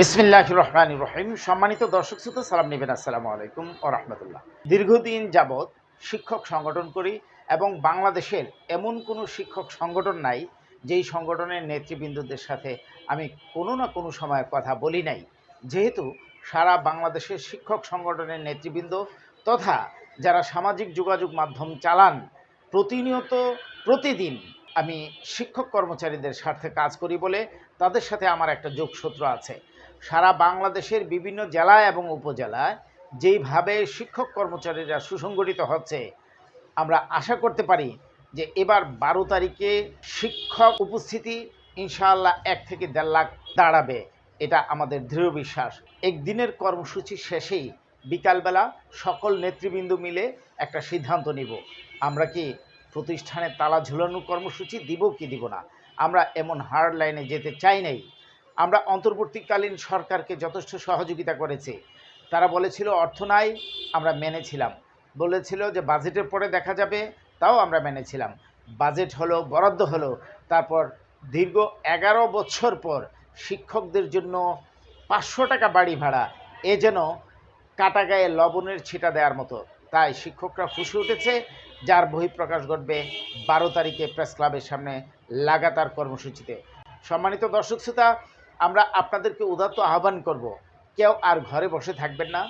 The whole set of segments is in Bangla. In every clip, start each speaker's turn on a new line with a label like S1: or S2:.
S1: বিসমিল্লাহ রহমান রহিম। সম্মানিত দর্শক শ্রোতা, সালাম নেবেন। আসসালামু আলাইকুম ও রহমতুল্লাহ। দীর্ঘদিন যাবৎ শিক্ষক সংগঠন করি এবং বাংলাদেশের এমন কোনো শিক্ষক সংগঠন নাই যেই সংগঠনের নেতৃবৃন্দদের সাথে আমি কোনো না কোনো সময় কথা বলি নাই। যেহেতু সারা বাংলাদেশের শিক্ষক সংগঠনের নেতৃবৃন্দ তথা যারা সামাজিক যোগাযোগ মাধ্যম চালান, প্রতিনিয়ত প্রতিদিন আমি শিক্ষক কর্মচারীদের স্বার্থে কাজ করি বলে তাদের সাথে আমার একটা যোগসূত্র আছে। সারা বাংলাদেশের বিভিন্ন জেলায় এবং উপজেলায় যেইভাবে শিক্ষক কর্মচারীরা সুসংগঠিত হচ্ছে, আমরা আশা করতে পারি যে এবার বারো তারিখে শিক্ষক উপস্থিতি ইনশাআল্লাহ এক থেকে দেড় লাখ দাঁড়াবে। এটা আমাদের দৃঢ় বিশ্বাস। একদিনের কর্মসূচি শেষেই বিকালবেলা সকল নেতৃবৃন্দ মিলে একটা সিদ্ধান্ত নিব। আমরা কি প্রতিষ্ঠানে তালা ঝুলানোর কর্মসূচি দিব কি দিব না? আমরা এমন হার্ড লাইনে যেতে চাই নাই। আমরা অন্তর্বর্তীকালীন সরকারকে যথেষ্ট সহযোগিতা করেছি। তারা বলেছিল, অর্থ নাই, আমরা মেনেছিলাম। বলেছিল যে, বাজেটের পরে দেখা যাবে, তাও আমরা মেনেছিলাম। বাজেট হলো, বরাদ্দ হলো। তারপর দীর্ঘ এগারো বছর পর শিক্ষকদের জন্য পাঁচশো টাকা বাড়ি ভাড়া, এ যেন কাটা গায়ে লবণের ছিটা দেওয়ার মতো। তাই শিক্ষকরা ফুসে উঠেছে, যার বহিঃপ্রকাশ ঘটবে বারো তারিখে প্রেস ক্লাবের সামনে লাগাতার কর্মসূচিতে। সম্মানিত দর্শক শ্রোতা আমরা আপনাদেরকে উদাত্ত আহ্বান করব, কেউ আর ঘরে বসে থাকবেন না।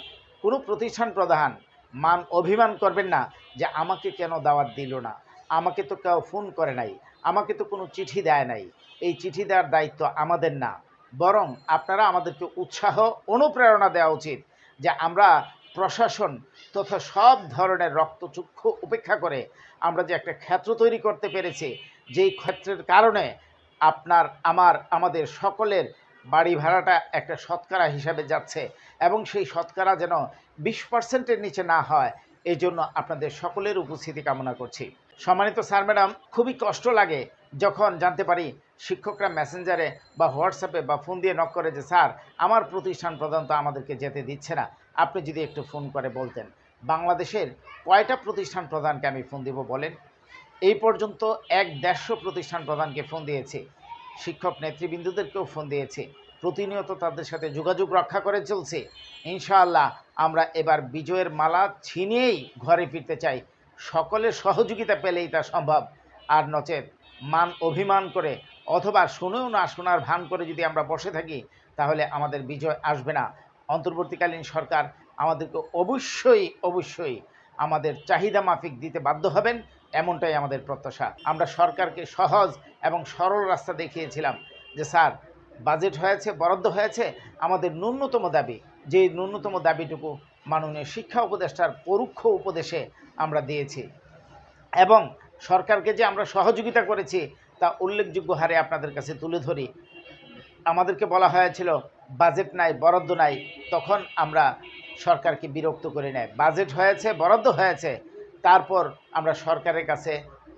S1: কোনো প্রতিষ্ঠান প্রধান মান অভিমান করবেন না যে আমাকে কেন দাওয়াত দিল না। আমাকে তো কেউ ফোন করে নাই, আমাকে তো কোনো চিঠি দেয় নাই। এই চিঠি দেওয়ার দায়িত্ব আমাদের না। বরং আপনারা আমাদেরকে উৎসাহ, অনুপ্রেরণা দেওয়া উচিত যে আমরা প্রশাসন তথা সব ধরনের রক্তচক্ষু উপেক্ষা করে আমরা যে একটা ক্ষেত্র তৈরি করতে পেরেছি, যেই ক্ষেত্রের কারণে আপনার, আমার, আমাদের সকলের বাড়ি ভাড়াটা একটা শতকরা হিসাবে যাচ্ছে এবং সেই শতকরা যেন বিশ পার্সেন্টের নিচে না হয় এই জন্য আপনাদের সকলের উপস্থিতি কামনা করছি। সম্মানিত স্যার, ম্যাডাম, খুবই কষ্ট লাগে যখন জানতে পারি শিক্ষকরা মেসেঞ্জারে বা হোয়াটসঅ্যাপে বা ফোন দিয়ে নক করে যে, স্যার, আমার প্রতিষ্ঠান প্রধান তো আমাদেরকে যেতে দিচ্ছে না। আপনি যদি একটু ফোন করে বলতেন। বাংলাদেশের কয়টা প্রতিষ্ঠান প্রধানকে আমি ফোন দিব বলেন? এই পর্যন্ত এক দেড়শো প্রতিষ্ঠান প্রধানকে ফোন দিয়েছে। শিক্ষক নেতৃবৃন্দদেরকেও ফোন দিয়েছে। প্রতিনিয়ত তাদের সাথে যোগাযোগ রক্ষা করে চলছে। ইনশাআল্লাহ আমরা এবার বিজয়ের মালা ছিনিয়েই ঘরে ফিরতে চাই। সকলের সহযোগিতা পেলেই তা সম্ভব। আর নচেত মান অভিমান করে অথবা শুনেও না শোনার ভান করে যদি আমরা বসে থাকি, তাহলে আমাদের বিজয় আসবে না। অন্তর্বর্তীকালীন সরকার আমাদেরকে অবশ্যই অবশ্যই আমাদের চাহিদা মাফিক দিতে বাধ্য হবেন। এমনটাই আমাদের প্রত্যাশা। আমরা সরকারকে সহজ এবং সরল রাস্তা দেখিয়েছিলাম যে, স্যার, বাজেট হয়েছে, বরাদ্দ হয়েছে, আমাদের ন্যূনতম দাবি যে ন্যূনতম দাবিটুকু মাননীয় শিক্ষা উপদেষ্টার পরোক্ষ উপদেশে আমরা দিয়েছি। এবং সরকারকে যে আমরা সহযোগিতা করেছি, তা উল্লেখযোগ্য হারে আপনাদের কাছে তুলে ধরি। আমাদেরকে বলা হয়েছিল, বাজেট নাই, বরাদ্দ নাই, তখন আমরা সরকারকে বিরক্ত করে নেয়। বাজেট হয়েছে, বরাদ্দ হয়েছে তারপর আমরা সরকারের কাছে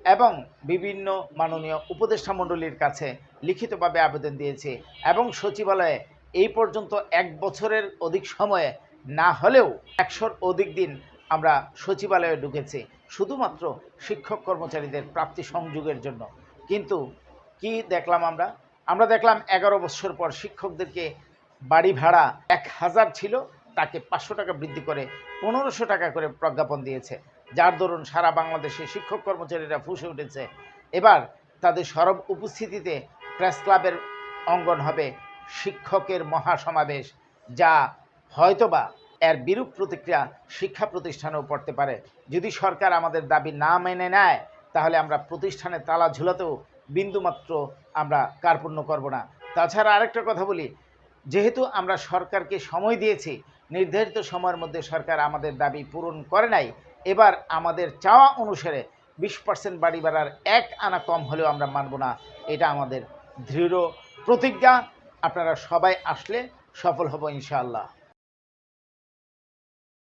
S1: এবং বিভিন্ন মাননীয় উপদেষ্টা মণ্ডলীর কাছে লিখিতভাবে আবেদন দিয়েছি এবং সচিবালয়ে এই পর্যন্ত এক বছরের অধিক সময়ে না হলেও একশোর অধিক দিন আমরা সচিবালয়ে ঢুকেছি, শুধুমাত্র শিক্ষক কর্মচারীদের প্রাপ্তি সংযোগের জন্য। কিন্তু কি দেখলাম আমরা? আমরা দেখলাম এগারো বছর পর শিক্ষকদেরকে বাড়ি ভাড়া এক হাজার ছিল, তাকে পাঁচশো টাকা বৃদ্ধি করে পনেরোশো টাকা করে প্রজ্ঞাপন দিয়েছে। যার দরুন সারা বাংলাদেশে শিক্ষক কর্মচারীরা ফুসে উঠেছে। এবার তাদের সরব উপস্থিতিতে প্রেস ক্লাবের অঙ্গন হবে শিক্ষকের মহাসমাবেশ, যা হয়তোবা এর বিরূপ প্রতিক্রিয়া শিক্ষা প্রতিষ্ঠানেও পড়তে পারে। যদি সরকার আমাদের দাবি না মেনে নেয়, তাহলে আমরা প্রতিষ্ঠানে তালা ঝুলাতেও বিন্দুমাত্র আমরা কার্পণ্য করব না। তাছাড়া আরেকটা কথা বলি, যেহেতু আমরা সরকারকে সময় দিয়েছি, নির্ধারিত সময়ের মধ্যে সরকার আমাদের দাবি পূরণ করে নাই এবার আমাদের চাওয়া অনুসারে বিশ পার্সেন্ট বাড়ি বাড়ার এক আনা কম হলেও আমরা মানব না। এটা আমাদের দৃঢ় প্রতিজ্ঞা। আপনারা সবাই আসলে সফল হব ইনশাআল্লাহ।